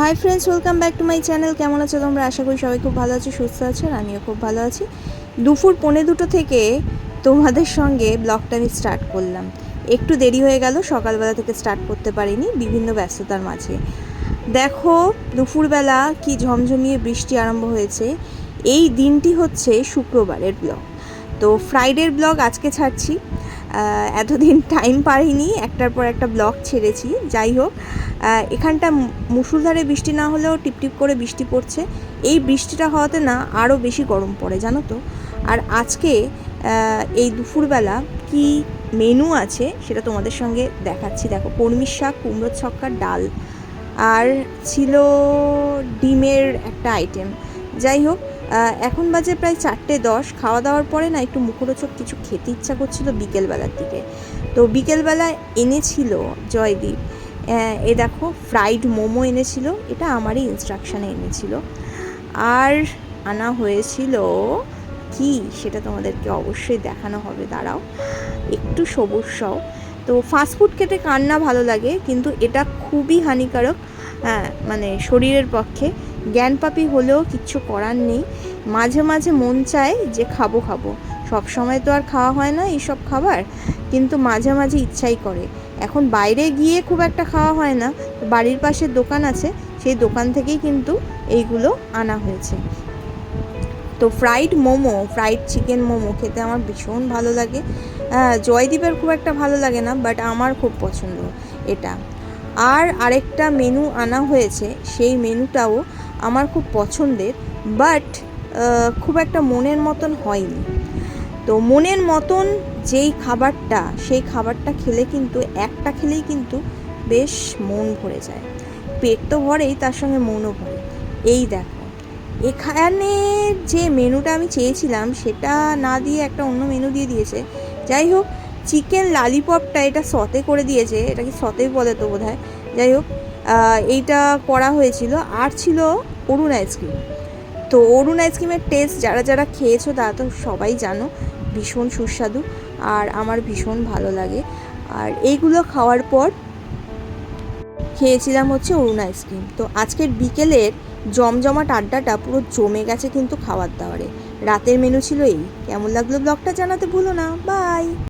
Hi friends welcome back to my channel কেমন আছো তোমরা? আশা করি সবাই খুব ভালো আছো, সুস্থ আছো, আর আমিও খুব ভালো আছি। দুপুর পৌনে দুটো থেকে তোমাদের সঙ্গে ব্লগটা আমি স্টার্ট করলাম। একটু দেরি হয়ে গেল, সকালবেলা থেকে স্টার্ট করতে পারিনি, বিভিন্ন ব্যস্ততার মাঝে। দেখো, দুপুরবেলা কি ঝমঝমিয়ে বৃষ্টি আরম্ভ হয়েছে। এই দিনটি হচ্ছে শুক্রবারের ব্লগ তো ফ্রাইডের ব্লগ আজকে ছাড়ছি। এতদিন টাইম পারিনি একটার পর একটা ব্লগ ছেড়েছি। যাই হোক এখানটা মু- মুষলধারে বৃষ্টি না হলেও টিপটিপ করে বৃষ্টি পড়ছে। এই বৃষ্টিটা হওয়াতে না আরও বেশি গরম পড়ে, জানো তো? আর আজকে এই দুপুরবেলা কি মেনু আছে সেটা তোমাদের সঙ্গে দেখাচ্ছি। দেখো কর্মির শাক, কুমড়োর ছক্কার ডাল। আর ছিল ডিমের একটা আইটেম যাই হোক এখন বাজে প্রায় চারটে দশ। খাওয়া দাওয়ার পরে না একটু মুখরোচক কিছু খেতে ইচ্ছা করছিল বিকেলবেলার দিকে। তো বিকেলবেলা এনেছিল জয়দীপ। এ দেখো ফ্রাইড মোমো এনেছিল। এটা আমারই ইনস্ট্রাকশানে এনেছিল। আর আনা হয়েছিল কি? সেটা তোমাদেরকে অবশ্যই দেখানো হবে। দাঁড়াও, একটু সবুজ সব। তো ফাস্টফুড খেতে কার না ভালো লাগে, কিন্তু এটা খুবই হানিকারক। হ্যাঁ মানে শরীরের পক্ষে। জ্ঞানপাপি হলেও কিচ্ছু করার নেই। মাঝে মাঝে মন চায় যে খাব খাব। সব সময় তো আর খাওয়া হয় না এইসব খাবার। কিন্তু মাঝে মাঝে ইচ্ছাই করে। এখন বাইরে গিয়ে খুব একটা খাওয়া হয় না। বাড়ির পাশে দোকান আছে। সেই দোকান থেকেই কিন্তু এইগুলো আনা হয়েছে। তো fried momo fried chicken momo খেতে আমার ভীষণ ভালো লাগে। জয়দীপের খুব একটা ভালো লাগে না বাট আমার খুব পছন্দ এটা। আর আরেকটা মেনু আনা হয়েছে, সেই মেনুটাও আমার খুব পছন্দের বাট খুব একটা মনের মতন হয়নি। তো মনের মতন যেই খাবারটা, সেই খাবারটা খেলে কিন্তু, একটা খেলেই কিন্তু বেশ মন ভরে যায়। পেট তো ভরেই, তার সঙ্গে মনও ভরে। এই দেখো, এখানে যে মেনুটা আমি চেয়েছিলাম, সেটা না দিয়ে একটা অন্য মেনু দিয়ে দিয়েছে। যাই হোক চিকেন লালিপপটা এটা সতে করে দিয়েছে এটা কি সতেই বলে তো বোধ হয় যাই হোক এইটা করা হয়েছিল। আর ছিল অরুণ আইসক্রিম। তো অরুণ আইসক্রিমের টেস্ট যারা যারা খেয়েছো তারা তো সবাই জানো, ভীষণ সুস্বাদু আর আমার ভীষণ ভালো লাগে। আর এইগুলো খাওয়ার পর খেয়েছিলাম হচ্ছে অরুণ আইসক্রিম। তো আজকের বিকেলের জমজমাট আড্ডাটা পুরো জমে গেছে কিন্তু খাবার দাবারে রাতের মেনু ছিল এই। কেমন লাগল ব্লগটা জানাতে ভুলো না। বাই